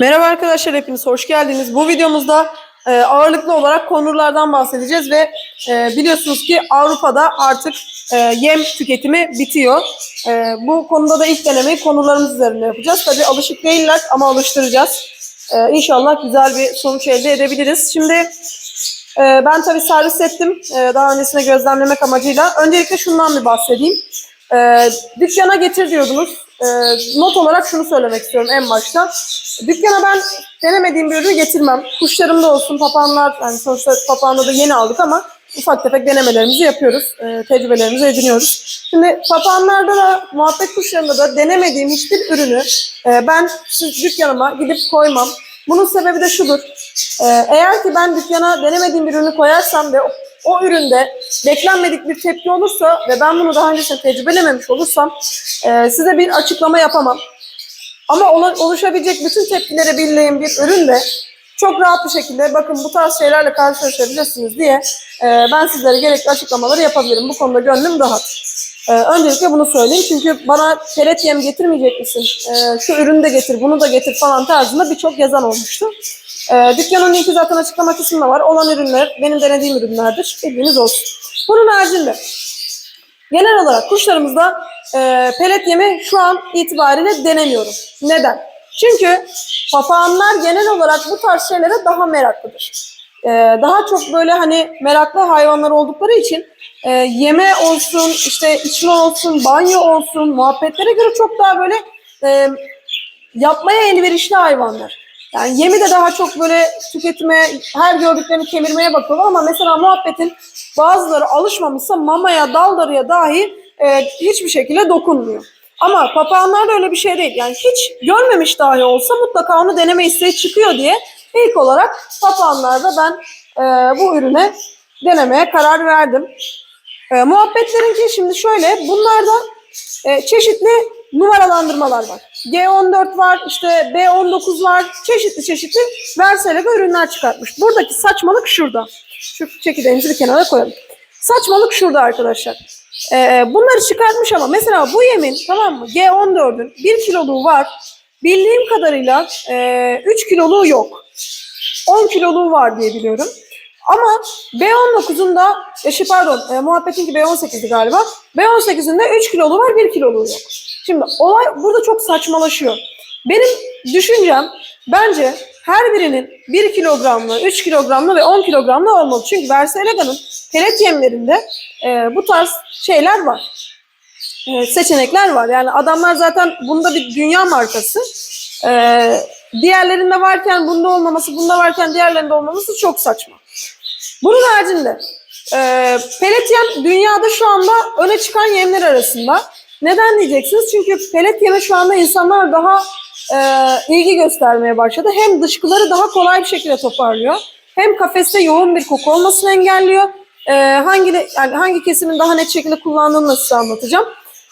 Merhaba arkadaşlar hepiniz hoş geldiniz. Bu videomuzda e, ağırlıklı olarak konurlardan bahsedeceğiz ve e, biliyorsunuz ki Avrupa'da artık e, yem tüketimi bitiyor. E, bu konuda da ilk denemeyi konurlarımız üzerinde yapacağız. Tabii alışık değiller ama alıştıracağız. E, inşallah güzel bir sonuç elde edebiliriz. Şimdi e, ben tabii servis ettim e, daha öncesine gözlemlemek amacıyla. Öncelikle şundan bir bahsedeyim. E, dükkana getir diyordunuz. E, not olarak şunu söylemek istiyorum en başta. Dükkana ben denemediğim bir ürünü getirmem. Kuşlarımda olsun, papağanlar, yani sonuçta papağanda da yeni aldık ama ufak tefek denemelerimizi yapıyoruz. E, tecrübelerimizi ediniyoruz. Şimdi papağanlarda da, muhabbet kuşlarında da denemediğim hiçbir ürünü e, ben dükkanıma gidip koymam. Bunun sebebi de şudur. E, eğer ki ben dükkana denemediğim bir ürünü koyarsam ve o, üründe beklenmedik bir tepki olursa ve ben bunu daha öncesinde tecrübelememiş olursam e, size bir açıklama yapamam. Ama ola- oluşabilecek bütün tepkileri bildiğim bir üründe çok rahat bir şekilde bakın bu tarz şeylerle karşılaşabilirsiniz diye e, ben sizlere gerekli açıklamaları yapabilirim. Bu konuda gönlüm rahat. E, öncelikle bunu söyleyeyim çünkü bana pelet yem getirmeyecek misin? E, şu ürünü de getir, bunu da getir falan tarzında birçok yazan olmuştu. E, dükkanın linki zaten açıklama kısmında var. Olan ürünler benim denediğim ürünlerdir. Bilginiz olsun. Bunun haricinde Genel olarak kuşlarımızda e, pelet yemi şu an itibariyle denemiyorum. Neden? Çünkü papağanlar genel olarak bu tarz şeylere daha meraklıdır. E, daha çok böyle hani meraklı hayvanlar oldukları için e, yeme olsun, işte içme olsun, banyo olsun, muhabbetlere göre çok daha böyle e, yapmaya elverişli hayvanlar. Yani yemi de daha çok böyle tüketime, her gördüklerini kemirmeye bakıyorlar ama mesela muhabbetin bazıları alışmamışsa mamaya, daldarıya dahi e, hiçbir şekilde dokunmuyor. Ama papağanlarda öyle bir şey değil. Yani hiç görmemiş dahi olsa mutlaka onu deneme isteği çıkıyor diye ilk olarak papağanlarda ben e, bu ürüne denemeye karar verdim. E, muhabbetlerinki şimdi şöyle, bunlarda e, çeşitli numaralandırmalar var. G14 var, işte B19 var, çeşitli çeşitli Versailles ürünler çıkartmış. Buradaki saçmalık şurada. Şu çekirdeğimizi bir kenara koyalım. Saçmalık şurada arkadaşlar. E, bunları çıkartmış ama mesela bu yemin tamam mı? G14'ün 1 kiloluğu var. Bildiğim kadarıyla e, 3 kiloluğu yok. 10 kiloluğu var diye biliyorum. Ama B19'un da, e, şey pardon, e, muhabbetinki B18'di galiba. B18'in de 3 kilolu var, 1 kiloluğu yok. Şimdi olay burada çok saçmalaşıyor. Benim düşüncem bence her birinin 1 kilogramlı, 3 kilogramlı ve 10 kilogramlı olmalı. Çünkü Versailles pelet yemlerinde e, bu tarz şeyler var. E, seçenekler var. Yani adamlar zaten bunda bir dünya markası. E, diğerlerinde varken bunda olmaması, bunda varken diğerlerinde olmaması çok saçma. Bunun haricinde e, pelet yem dünyada şu anda öne çıkan yemler arasında. Neden diyeceksiniz? Çünkü pelet yeme şu anda insanlar daha e, ilgi göstermeye başladı. Hem dışkıları daha kolay bir şekilde toparlıyor. Hem kafeste yoğun bir koku olmasını engelliyor. E, hangi yani hangi kesimin daha net şekilde kullandığını size anlatacağım.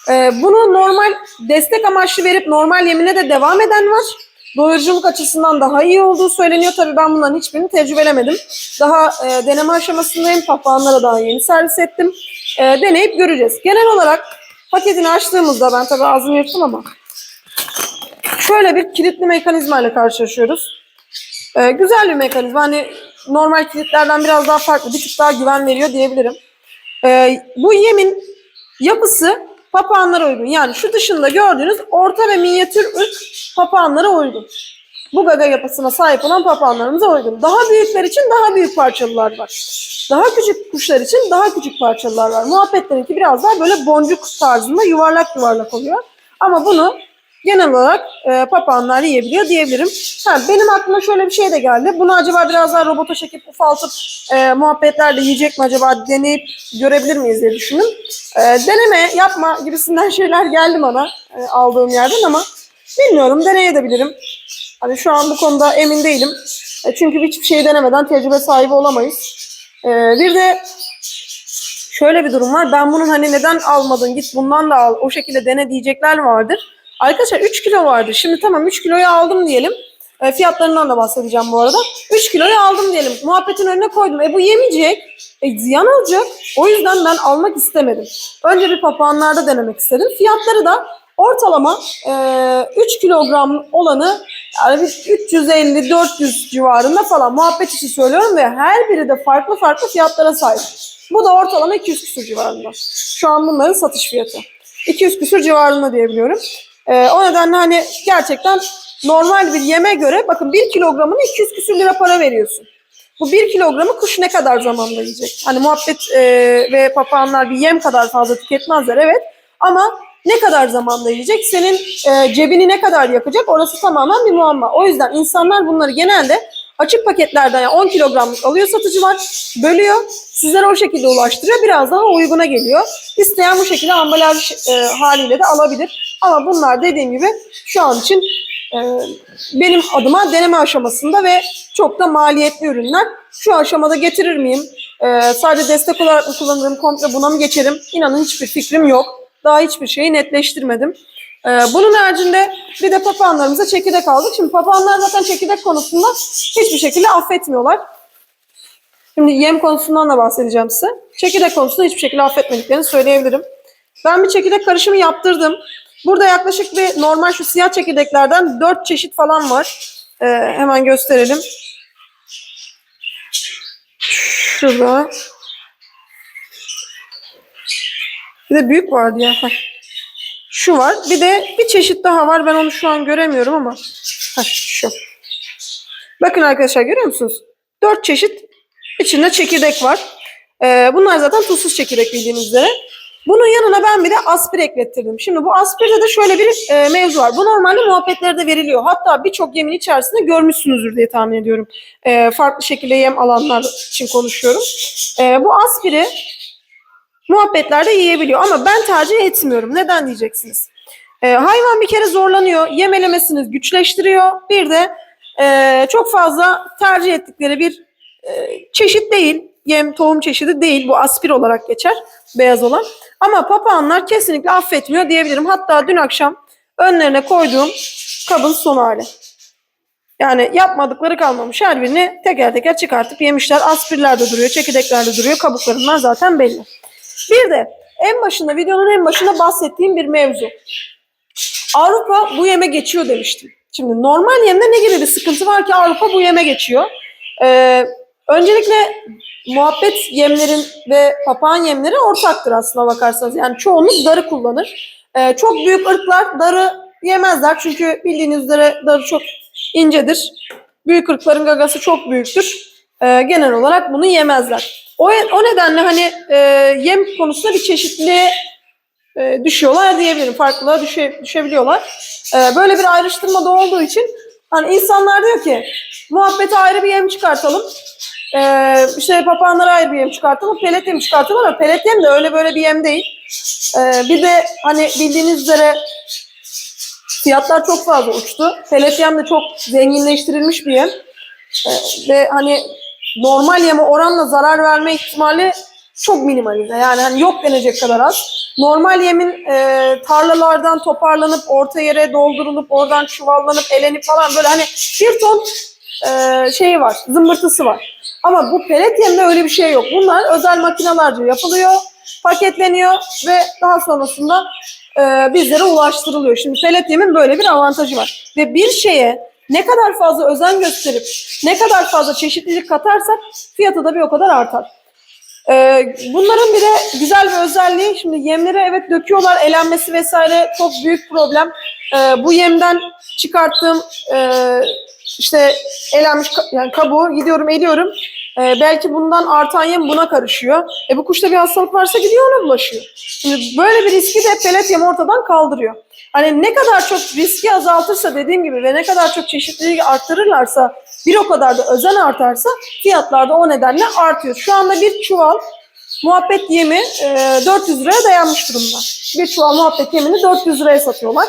E, bunu normal destek amaçlı verip normal yemine de devam eden var doyuruculuk açısından daha iyi olduğu söyleniyor. Tabii ben bunların hiçbirini tecrübelemedim. Daha e, deneme aşamasındayım. Papağanlara daha yeni servis ettim. E, deneyip göreceğiz. Genel olarak paketini açtığımızda ben tabii ağzını yırttım ama şöyle bir kilitli mekanizma ile karşılaşıyoruz. E, güzel bir mekanizma. Hani normal kilitlerden biraz daha farklı. Bir tık daha güven veriyor diyebilirim. E, bu yemin yapısı papağanlara uygun. Yani şu dışında gördüğünüz orta ve minyatür ırk papağanlara uygun. Bu gaga yapısına sahip olan papağanlarımıza uygun. Daha büyükler için daha büyük parçalılar var. Daha küçük kuşlar için daha küçük parçalılar var. Muhabbetlerinki biraz daha böyle boncuk tarzında yuvarlak yuvarlak oluyor. Ama bunu genel olarak e, papağanlar yiyebiliyor diyebilirim. Ha, benim aklıma şöyle bir şey de geldi. Bunu acaba biraz daha robota çekip ufaltıp e, muhabbetlerle yiyecek mi acaba deneyip görebilir miyiz diye düşündüm. E, deneme yapma gibisinden şeyler geldi bana e, aldığım yerden ama bilmiyorum deneyebilirim. Hani şu an bu konuda emin değilim. E, çünkü hiçbir şey denemeden tecrübe sahibi olamayız. E, bir de şöyle bir durum var. Ben bunun hani neden almadın git bundan da al o şekilde dene diyecekler vardır. Arkadaşlar 3 kilo vardı. Şimdi tamam 3 kiloyu aldım diyelim. E, fiyatlarından da bahsedeceğim bu arada. 3 kiloyu aldım diyelim. Muhabbetin önüne koydum. E bu yemeyecek. E, ziyan olacak. O yüzden ben almak istemedim. Önce bir papağanlarda denemek istedim. Fiyatları da Ortalama e, 3 kilogram olanı yani bir 350-400 civarında falan muhabbet için söylüyorum ve her biri de farklı farklı fiyatlara sahip. Bu da ortalama 200 küsur civarında. Şu an bunların satış fiyatı. 200 küsur civarında diyebiliyorum. Ee, o nedenle hani gerçekten normal bir yeme göre bakın 1 kilogramını 200 küsür lira para veriyorsun. Bu 1 kilogramı kuş ne kadar zamanda yiyecek? Hani muhabbet e, ve papağanlar bir yem kadar fazla tüketmezler evet. Ama ne kadar zamanda yiyecek? Senin e, cebini ne kadar yakacak? Orası tamamen bir muamma. O yüzden insanlar bunları genelde açık paketlerden yani 10 kilogramlık alıyor satıcılar, bölüyor, sizlere o şekilde ulaştırıyor. Biraz daha uyguna geliyor. İsteyen bu şekilde ambalaj e, haliyle de alabilir. Ama bunlar dediğim gibi şu an için e, benim adıma deneme aşamasında ve çok da maliyetli ürünler. Şu aşamada getirir miyim? E, sadece destek olarak mı kullanırım? Komple buna mı geçerim? İnanın hiçbir fikrim yok. Daha hiçbir şeyi netleştirmedim. Ee, bunun haricinde bir de papağanlarımıza çekirdek aldık. Şimdi papağanlar zaten çekirdek konusunda hiçbir şekilde affetmiyorlar. Şimdi yem konusundan da bahsedeceğim size. Çekirdek konusunda hiçbir şekilde affetmediklerini söyleyebilirim. Ben bir çekirdek karışımı yaptırdım. Burada yaklaşık bir normal şu siyah çekirdeklerden 4 çeşit falan var. Ee, hemen gösterelim. Şurada. Bir de büyük vardı ya. Heh. Şu var. Bir de bir çeşit daha var. Ben onu şu an göremiyorum ama. Heh, şu. Bakın arkadaşlar görüyor musunuz? Dört çeşit içinde çekirdek var. Ee, bunlar zaten tuzsuz çekirdek bildiğiniz üzere. Bunun yanına ben bir de aspir eklettirdim. Şimdi bu aspirde de şöyle bir e, mevzu var. Bu normalde muhabbetlerde veriliyor. Hatta birçok yemin içerisinde görmüşsünüzdür diye tahmin ediyorum. E, farklı şekilde yem alanlar için konuşuyorum. E, bu aspiri muhabbetlerde yiyebiliyor ama ben tercih etmiyorum. Neden diyeceksiniz? Ee, hayvan bir kere zorlanıyor, yem elemesini güçleştiriyor. Bir de e, çok fazla tercih ettikleri bir e, çeşit değil, yem tohum çeşidi değil. Bu aspir olarak geçer, beyaz olan. Ama papağanlar kesinlikle affetmiyor diyebilirim. Hatta dün akşam önlerine koyduğum kabın son hali. Yani yapmadıkları kalmamış. Her birini teker teker çıkartıp yemişler. Aspirler de duruyor, çekirdekler de duruyor. Kabuklarından zaten belli. Bir de en başında videonun en başında bahsettiğim bir mevzu. Avrupa bu yeme geçiyor demiştim. Şimdi normal yemde ne gibi bir sıkıntı var ki Avrupa bu yeme geçiyor? Ee, öncelikle muhabbet yemlerin ve papağan yemleri ortaktır aslına bakarsanız. Yani çoğunluk darı kullanır. Ee, çok büyük ırklar darı yemezler çünkü bildiğiniz üzere darı çok incedir. Büyük ırkların gagası çok büyüktür. Ee, genel olarak bunu yemezler. O, o nedenle hani e, yem konusunda bir çeşitliliğe e, düşüyorlar diyebilirim. Farklılığa düşe, düşebiliyorlar. E, böyle bir ayrıştırma da olduğu için hani insanlar diyor ki muhabbete ayrı bir yem çıkartalım. E, işte papağanlara ayrı bir yem çıkartalım. Pelet yem çıkartalım ama pelet yem de öyle böyle bir yem değil. E, bir de hani bildiğiniz üzere fiyatlar çok fazla uçtu. Pelet yem de çok zenginleştirilmiş bir yem. E, ve hani normal yeme oranla zarar verme ihtimali çok minimalize. Yani hani yok denecek kadar az. Normal yemin e, tarlalardan toparlanıp orta yere doldurulup oradan çuvallanıp elenip falan böyle hani bir ton e, şeyi var, zımbırtısı var. Ama bu pelet yemde öyle bir şey yok. Bunlar özel makinalarca yapılıyor, paketleniyor ve daha sonrasında e, bizlere ulaştırılıyor. Şimdi pelet yemin böyle bir avantajı var. Ve bir şeye ne kadar fazla özen gösterip ne kadar fazla çeşitlilik katarsak fiyatı da bir o kadar artar. Ee, bunların bir de güzel bir özelliği şimdi yemleri evet döküyorlar elenmesi vesaire çok büyük problem. Ee, bu yemden çıkarttığım e, işte elenmiş yani kabuğu gidiyorum eliyorum. Ee, belki bundan artan yem buna karışıyor. E bu kuşta bir hastalık varsa gidiyor ona bulaşıyor. Şimdi böyle bir riski de pelet yem ortadan kaldırıyor. Hani ne kadar çok riski azaltırsa dediğim gibi ve ne kadar çok çeşitliliği arttırırlarsa bir o kadar da özen artarsa fiyatlar da o nedenle artıyor. Şu anda bir çuval muhabbet yemi e, 400 liraya dayanmış durumda. Bir çuval muhabbet yemini 400 liraya satıyorlar.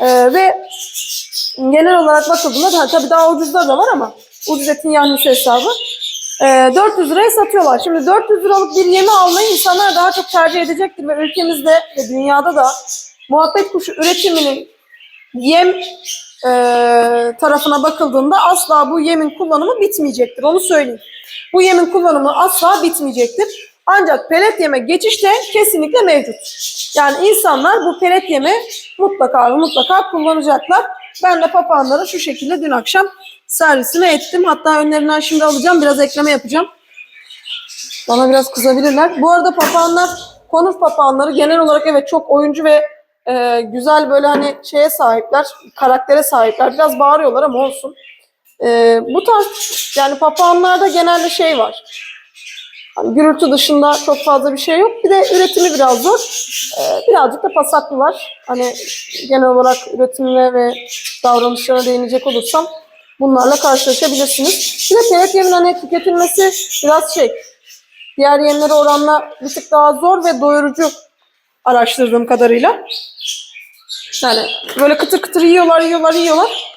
E, ve genel olarak bakıldığında da tabii daha ucuzları da var ama ucuz etin yanlısı hesabı. E, 400 liraya satıyorlar. Şimdi 400 liralık bir yemi almayı insanlar daha çok tercih edecektir ve ülkemizde ve dünyada da muhabbet kuşu üretiminin yem e, tarafına bakıldığında asla bu yemin kullanımı bitmeyecektir. Onu söyleyeyim. Bu yemin kullanımı asla bitmeyecektir. Ancak pelet yeme geçişte kesinlikle mevcut. Yani insanlar bu pelet yeme mutlaka mutlaka kullanacaklar. Ben de papağanları şu şekilde dün akşam servisini ettim. Hatta önlerinden şimdi alacağım. Biraz ekleme yapacağım. Bana biraz kızabilirler. Bu arada papağanlar, konur papağanları genel olarak evet çok oyuncu ve e, güzel böyle hani şeye sahipler, karaktere sahipler. Biraz bağırıyorlar ama olsun. E, bu tarz yani papağanlarda genelde şey var. Hani gürültü dışında çok fazla bir şey yok. Bir de üretimi biraz zor. E, birazcık da pasaklılar. Hani genel olarak üretimine ve davranışlarına değinecek olursam bunlarla karşılaşabilirsiniz. Bir de pelet yemin hani tüketilmesi biraz şey diğer yemlere oranla bir tık daha zor ve doyurucu araştırdığım kadarıyla. Yani böyle kıtır kıtır yiyorlar, yiyorlar, yiyorlar.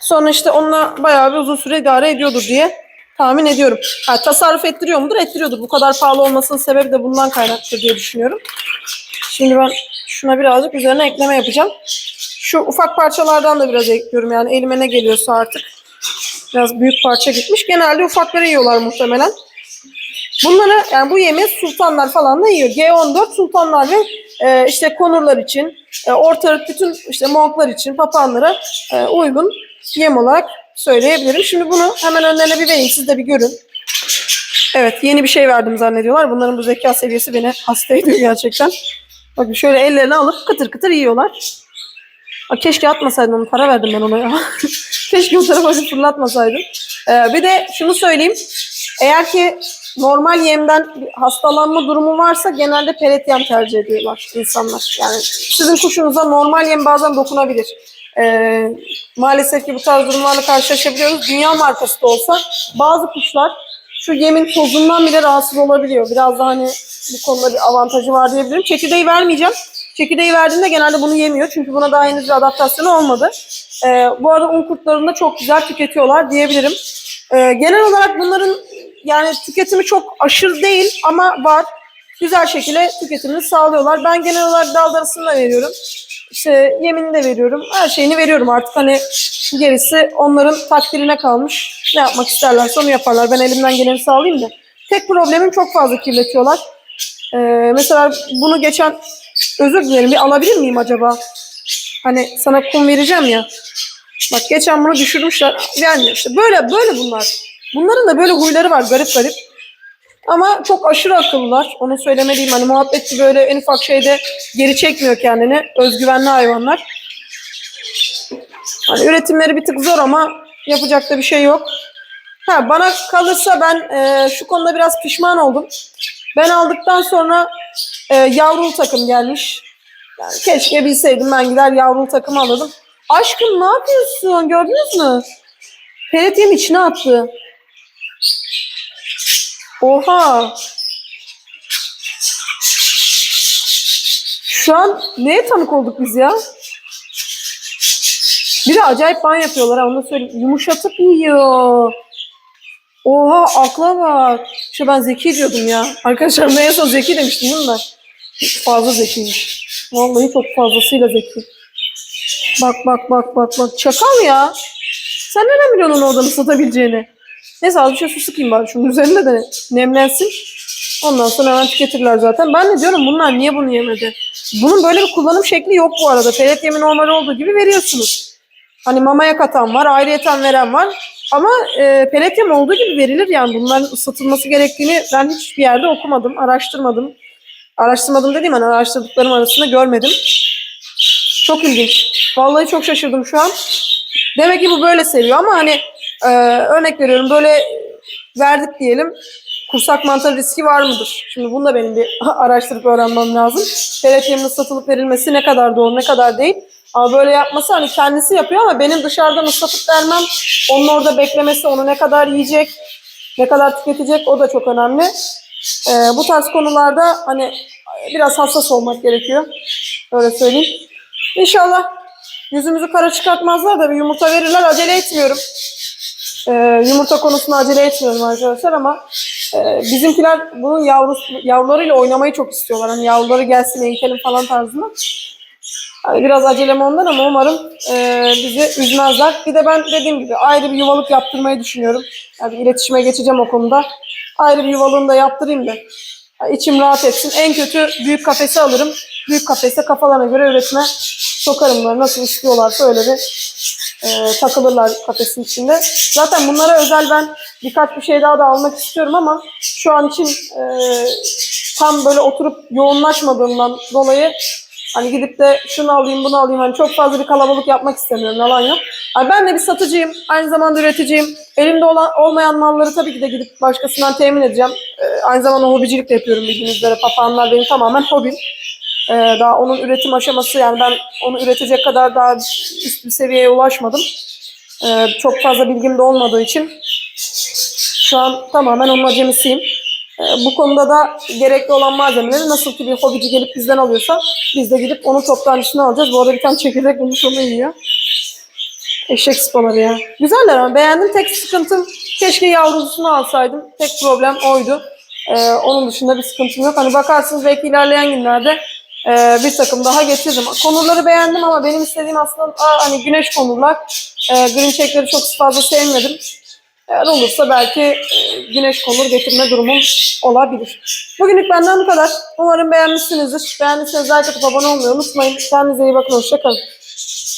Sonra işte onunla bayağı bir uzun süre idare ediyordur diye tahmin ediyorum. Ha, tasarruf ettiriyor mudur? Ettiriyordur. Bu kadar pahalı olmasının sebebi de bundan kaynaklıdır diye düşünüyorum. Şimdi ben şuna birazcık üzerine ekleme yapacağım. Şu ufak parçalardan da biraz ekliyorum yani elime ne geliyorsa artık. Biraz büyük parça gitmiş. Genelde ufakları yiyorlar muhtemelen. Bunları yani bu yemeği sultanlar falan da yiyor. G14 sultanlar ve e, işte konurlar için, e, orta bütün işte monklar için, papağanlara e, uygun yem olarak söyleyebilirim. Şimdi bunu hemen önlerine bir vereyim siz de bir görün. Evet yeni bir şey verdim zannediyorlar. Bunların bu zeka seviyesi beni hasta ediyor gerçekten. Bakın şöyle ellerini alıp kıtır kıtır yiyorlar. Aa, keşke atmasaydım onu. Para verdim ben ona ya. keşke o tarafa fırlatmasaydım. Ee, bir de şunu söyleyeyim. Eğer ki normal yemden hastalanma durumu varsa genelde pelet yem tercih ediyorlar insanlar. Yani sizin kuşunuza normal yem bazen dokunabilir. Ee, maalesef ki bu tarz durumlarla karşılaşabiliyoruz. Dünya markası da olsa bazı kuşlar şu yemin tozundan bile rahatsız olabiliyor. Biraz da hani bu konuda bir avantajı var diyebilirim. Çekirdeği vermeyeceğim. Çekirdeği verdiğinde genelde bunu yemiyor. Çünkü buna daha henüz bir adaptasyonu olmadı. Ee, bu arada un kurtlarını da çok güzel tüketiyorlar diyebilirim. Ee, genel olarak bunların yani tüketimi çok aşırı değil ama var. Güzel şekilde tüketimini sağlıyorlar. Ben genel olarak dal darısını da veriyorum. İşte yemini de veriyorum. Her şeyini veriyorum artık hani gerisi onların takdirine kalmış. Ne yapmak isterlerse onu yaparlar. Ben elimden geleni sağlayayım da. Tek problemim çok fazla kirletiyorlar. Ee, mesela bunu geçen özür dilerim bir alabilir miyim acaba? Hani sana kum vereceğim ya. Bak geçen bunu düşürmüşler. Vermiyor işte. Böyle böyle bunlar. Bunların da böyle huyları var garip garip. Ama çok aşırı akıllılar. Onu söylemeliyim. Hani muhabbetçi böyle en ufak şeyde geri çekmiyor kendini. Özgüvenli hayvanlar. Hani üretimleri bir tık zor ama yapacak da bir şey yok. Ha bana kalırsa ben e, şu konuda biraz pişman oldum. Ben aldıktan sonra e, yavrulu takım gelmiş. Yani keşke bilseydim ben gider yavrulu takım alırdım. Aşkım ne yapıyorsun? Gördünüz mü? Pelet yem içine attı. Oha. Şu an neye tanık olduk biz ya? Bir de acayip ban yapıyorlar ha onu söyleyeyim. Yumuşatıp yiyor. Oha akla bak. İşte ben zeki diyordum ya. Arkadaşlar ben en son zeki demiştim değil mi ben? Fazla zekiymiş. Vallahi çok fazlasıyla zeki. Bak bak bak bak bak. Çakal ya. Sen nereden biliyorsun onu oradan satabileceğini? Neyse az bir şey su sıkayım bari şunun üzerinde de nemlensin. Ondan sonra hemen tüketirler zaten. Ben de diyorum bunlar niye bunu yemedi? Bunun böyle bir kullanım şekli yok bu arada. Pellet yemi normal olduğu gibi veriyorsunuz. Hani mamaya katan var, ayrıyeten veren var. Ama e, pelet yem olduğu gibi verilir yani. Bunların ısıtılması gerektiğini ben hiçbir yerde okumadım, araştırmadım. Araştırmadım dediğim hani araştırdıklarım arasında görmedim. Çok ilginç. Vallahi çok şaşırdım şu an. Demek ki bu böyle seviyor ama hani e, örnek veriyorum böyle verdik diyelim. Kursak mantarı riski var mıdır? Şimdi bunu da benim bir araştırıp öğrenmem lazım. Pelet yeminin satılıp verilmesi ne kadar doğru ne kadar değil. Ama böyle yapması hani kendisi yapıyor ama benim dışarıdan ıslatıp vermem, onun orada beklemesi, onu ne kadar yiyecek, ne kadar tüketecek o da çok önemli. Ee, bu tarz konularda hani biraz hassas olmak gerekiyor. Öyle söyleyeyim. İnşallah yüzümüzü kara çıkartmazlar da bir yumurta verirler. Acele etmiyorum. Ee, yumurta konusunda acele etmiyorum arkadaşlar ama e, bizimkiler bunun yavrusu, yavrularıyla oynamayı çok istiyorlar. Hani yavruları gelsin eğitelim falan tarzında. Hani biraz acelem ondan ama umarım e, bizi üzmezler. Bir de ben dediğim gibi ayrı bir yuvalık yaptırmayı düşünüyorum. Yani iletişime geçeceğim o konuda. Ayrı bir yuvalığını yaptırayım da içim rahat etsin. En kötü büyük kafesi alırım. Büyük kafese kafalarına göre üretime sokarım bunları. Nasıl istiyorlarsa öyle bir e, takılırlar kafesin içinde. Zaten bunlara özel ben birkaç bir şey daha da almak istiyorum ama şu an için e, tam böyle oturup yoğunlaşmadığımdan dolayı hani gidip de şunu alayım bunu alayım hani çok fazla bir kalabalık yapmak istemiyorum yalan yok. Hani ben de bir satıcıyım aynı zamanda üreticiyim. Elimde olan, olmayan malları tabii ki de gidip başkasından temin edeceğim. E, aynı zamanda hobicilik de yapıyorum bildiğiniz üzere papağanlar benim tamamen hobim. E, daha onun üretim aşaması yani ben onu üretecek kadar daha üst bir seviyeye ulaşmadım. E, çok fazla bilgim de olmadığı için şu an tamamen onun acemisiyim. Ee, Bu konuda da gerekli olan malzemeleri nasıl ki bir hobici gelip bizden alıyorsa biz de gidip onun toptancısını alacağız. Bu arada bir tane çekirdek bulmuş onu yiyor. Eşek spaları ya. Güzeller ama beğendim. Tek sıkıntım keşke yavrusunu alsaydım. Tek problem oydu. Ee, onun dışında bir sıkıntım yok. Hani bakarsınız belki ilerleyen günlerde e, bir takım daha getiririm. Konurları beğendim ama benim istediğim aslında aa, hani güneş konurlar. E, green checkleri çok fazla sevmedim. Eğer olursa belki e, güneş konur getirme durumum olabilir. Bugünlük benden bu kadar. Umarım beğenmişsinizdir. Beğendiyseniz like atıp abone olmayı unutmayın. Kendinize iyi bakın. Hoşçakalın.